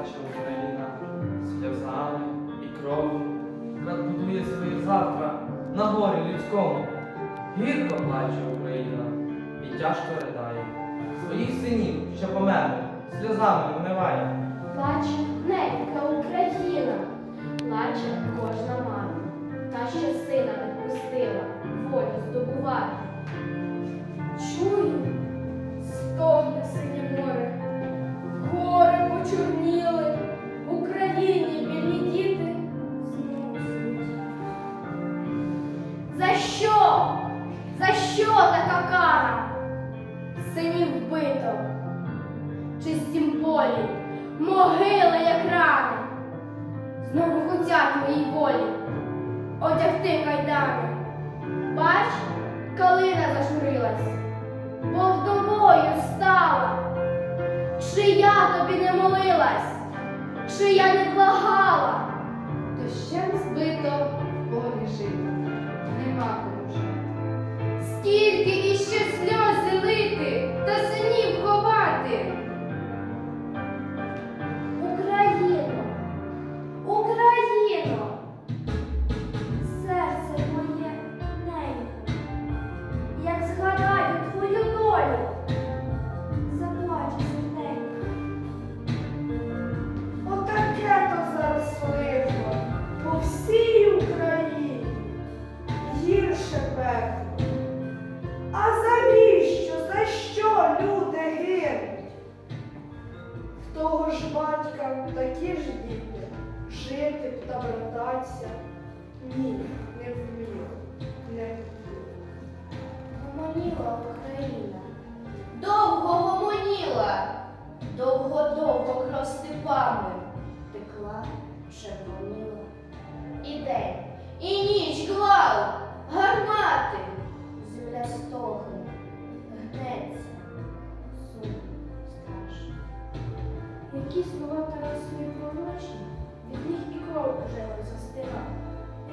плаче Україна сльозами і кров'ю, як будує своє завтра на горі людському. Гірко плаче Україна і тяжко ридає. Своїх синів, що померли, сльозами вмиває. Плаче ненька Україна, плаче кожна мама, та що сина не пустила, волю здобувати. Чую, стогне синє море, така кара? Синів вбито, чистім полі, могили, як рани. Знову хотять моїй волі одягти кайдани. Бач, калина зажурилась, бо вдовою стала. Чи я тобі не молилась, чи я не благала, того ж батька такі ж діти, жити та вертатися. Ні, не вмію, не вмію. Гомоніла Україна, довго гомоніла, довго-довго кров кров уже застигла.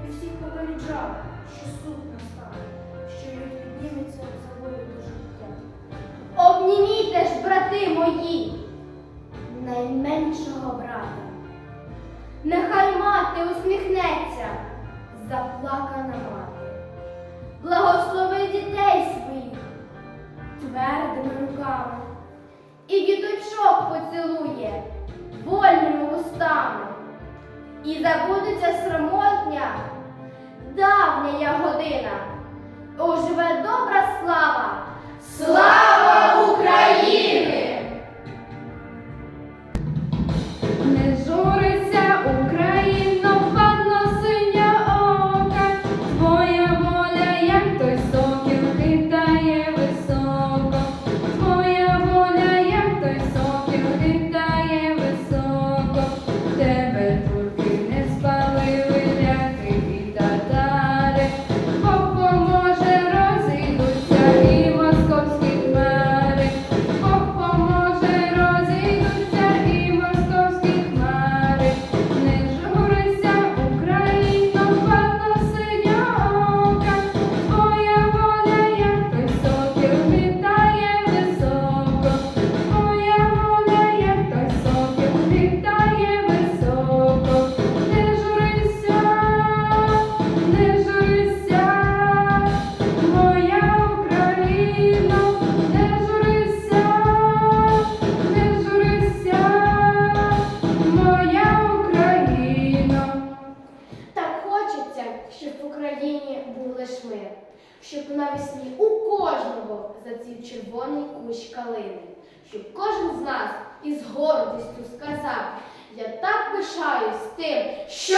Він всіх попереджав, що суд настане, що люд підніметься за волю до життя. Обнімійте ж, брати мої, найменшого брата. Нехай мати усміхнеться, заплакана мати. Благослови дітей своїх твердими руками. І діточок поцілує вольними устами. І забудеться срамотня, давня я година. Оживе добра слава. Слава щоб в Україні був лиш мир, щоб навесні у кожного зацвів червоний кущ калини, щоб кожен з нас із гордістю сказав, я так пишаюсь тим, що